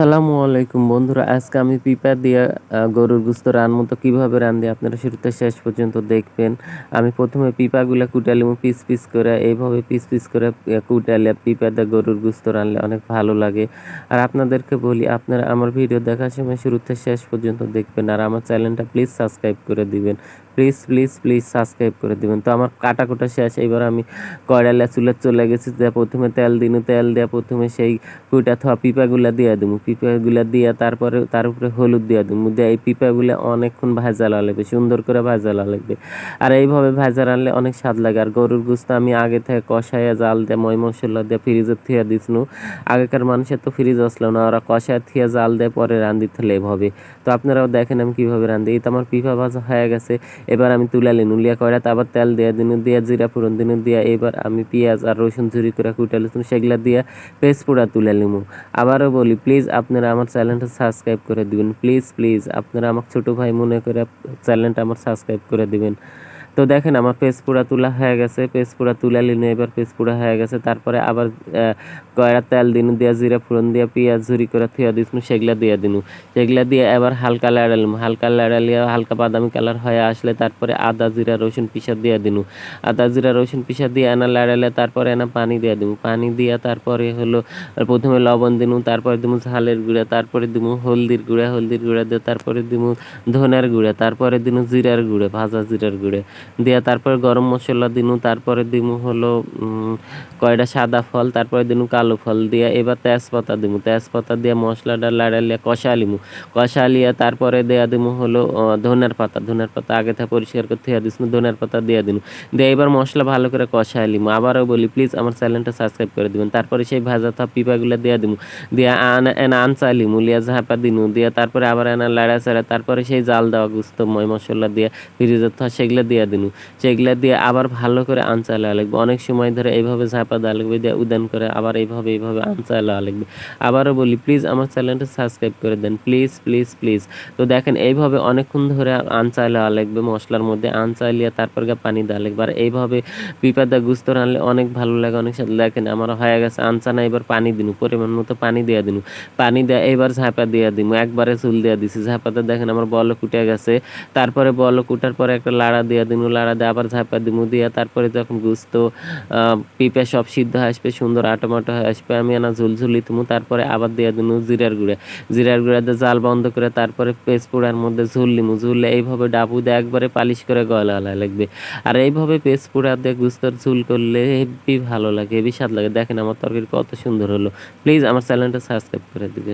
আসসালামু আলাইকুম বন্ধুরা, আজকে আমি পিপা দিয়ে গরুর গুস্ত রান্না তো কীভাবে রান্ধি আপনারা শুরুতে শেষ পর্যন্ত দেখবেন। আমি প্রথমে পিপাগুলো কুটালিমু পিস পিস করে, এইভাবে পিস পিস করে কুটালে পিপা দিয়ে গরুর গুস্ত রানলে অনেক ভালো লাগে। আর আপনাদেরকে বলি, আপনারা আমার ভিডিও দেখার সময় শুরুতে শেষ পর্যন্ত দেখবেন, আর আমার চ্যানেলটা প্লিজ সাবস্ক্রাইব করে দিবেন। প্লিজ প্লিজ প্লিজ সাবস্ক্রাইব করে দিবেন। তো আমার কাটা কোটা শেষ, এবার আমি কয়ডালা চুলে চলে গেছি, যে প্রথমে তেল দিনু, তেল দেওয়া প্রথমে সেই কুইটা থা পিপাগুলা দিয়ে দিমু। পিপাগুলা দিয়ে তারপরে তার উপরে হলুদ দিয়ে দিমু। দিয়ে এই পিপাগুলা অনেকক্ষণ ভাজা লাগবে, সুন্দর করে ভাজা লাগবে। আর এইভাবে ভাজা রানলে অনেক স্বাদ লাগে। আর গরুর গুস্ত আমি আগে থেকে কষাইয়া জাল দিয়ে ময় মশলা দিয়ে ফ্রিজে থিয়া দিসনু আগেকার মানুষের তো ফ্রিজ আসলো না, ওরা কষায় থিয়া জাল দিয়ে পরে রান্ধি থাকলে এভাবে। তো আপনারাও দেখেন আমি কীভাবে রান্ধি এই তো আমার পিপা ভাজা হয়ে গেছে। এবার আমি তুলে লিনু লিয়া কয়টা আবার তেল দিয়ে দিনু, দিয়ে জিরা ফোড়ন দিনু, দিয়ে এবার আমি পেঁয়াজ আর রসুন ঝুরি করে কুইটা লিখুন সেগুলা দিয়ে পেস্ট পুরা তুলে নিমু। আবারও বলি প্লিজ আপনারা আমার চ্যানেলটা সাবস্ক্রাইব করে দিবেন। প্লিজ প্লিজ, আপনারা আমার ছোটো ভাই মনে করে চ্যানেলটা আমার সাবস্ক্রাইব করে দিবেন। তো দেখেন আমার পেজ পুরা তোলা হয়ে গেছে পেজ পুরা তুলে নিন এবার পেজ পুরা হয়ে গেছে। তারপরে আবার কয়টা তেল দিন, দিয়া জিরা ফোড়ন, দিয়া পেঁয়াজ, ঝুরি করে থুয়া দিস সেগুলা দিয়ে দিনু। সেগুলা দিয়ে এবার হালকা লাড়ালাম হালকা লাড়ালিয়া হালকা বাদামি কালার হয়ে আসলে তারপরে আদা, জিরা, রসুন পিসা দিয়ে দিনু। আদা, জিরা, রসুন পিসা দিয়ে এনা লাড়ালে তারপরে এনা পানি দিয়ে দিমু। পানি দিয়া তারপরে হলো, প্রথমে লবণ দিমু তারপরে দিমু ঝালের গুঁড়া, তারপরে দিমু হলদির গুঁড়া হলদির গুঁড়া দিয়ে তারপরে দিমু ধনের গুঁড়া, তারপরে দিমু জিরার গুঁড়া, ভাজা জিরার গুঁড়া। দিয়া তারপরে গরম মশলা দিনু, তারপরে দিমু হলো কয়টা সাদা ফল, তারপরে দিনু কালো ফল দিয়া, এবার তেজপাতা দিমু। তেজপাতা দিয়ে মশলাটা লাড়ালিয়া কষা লিমু। কষা লিয়া তারপরে দেয়া দিমু হলো ধনের পাতা। ধনের পাতা আগে থেকে পরিষ্কার করতে হইয়া দিস, ধনের পাতা দিয়ে দিনু। দিয়ে এবার মশলা ভালো করে কষা লিমু। আবারও বলি প্লিজ আমার চ্যানেলটা সাবস্ক্রাইব করে দিবেন। তারপরে সেই ভাজা থা পিপাগুলো দিয়ে দিমু। দিয়া আন, এনা আনচা লিমু, লিয়া ঝাপা দিনু। দিয়া তারপরে আবার এনা লাড়া চাড়া তারপরে সেই জাল দেওয়া গুস্ত ময় মশলা দিয়ে, ফ্রিজের থা সেগুলো দিয়ে দিনু। সেগুলা দিয়ে আবার ভালো করে আনচা লাগা লাগবে। অনেক সময় ধরে এইভাবে ঝাঁপা দেওয়া লাগবে, দিয়ে উদান করে আবার এইভাবে এইভাবে আনচা লাগা লাগবে। আবারও বলি প্লিজ আমার চ্যানেলটা সাবস্ক্রাইব করে দেন। প্লিজ প্লিজ প্লিজ তো দেখেন, এইভাবে অনেকক্ষণ ধরে আনচা লাগা লাগবে, মশলার মধ্যে আনচা লিয়ে তারপর গিয়ে পানি দেওয়া লাগবে। আর এইভাবে পিপাদা গুস্ত রানলে অনেক ভালো লাগে, অনেক সাথে দেখেন, আমার হয়ে গেছে আনচা না, এবার পানি দিনু, পরিমাণ মতো পানি দিয়ে দিনু। পানি দেয়া এবার ঝাঁপা দিয়ে দিমু, একবারে চুল দিয়ে দিছি। ঝাঁপাতে দেখেন, আমার বল কুটে গেছে। তারপরে বল কুটার পরে একটা লাড়া দিয়ে দিনু লাড়া দিয়ে আবার ঝাপা দিমু দিয়া তারপরে যখন গুস্ত পিঁপে সব সিদ্ধ আসবে, সুন্দর আটোমাটো হয়ে আসবে, আমি আনা ঝুলঝুলি তুমু, তারপরে আবার দিয়ে দিনু জিরার গুঁড়া। জিরার গুঁড়া দিয়ে জাল বন্ধ করে তারপরে পেস্ট পোড়ার মধ্যে ঝুল লিমু ঝুললে এইভাবে ডাবু দিয়ে একবারে পালিশ করে গলা গলা লাগবে। আর এইভাবে পেস্ট পোড়া দিয়ে গুস্তর ঝুল করলে হেবি ভালো লাগে, হেবি স্বাদ লাগে। দেখেন আমার তরকারি কত সুন্দর হলো। প্লিজ আমার চ্যানেলটা সাবস্ক্রাইব করে দিবেন।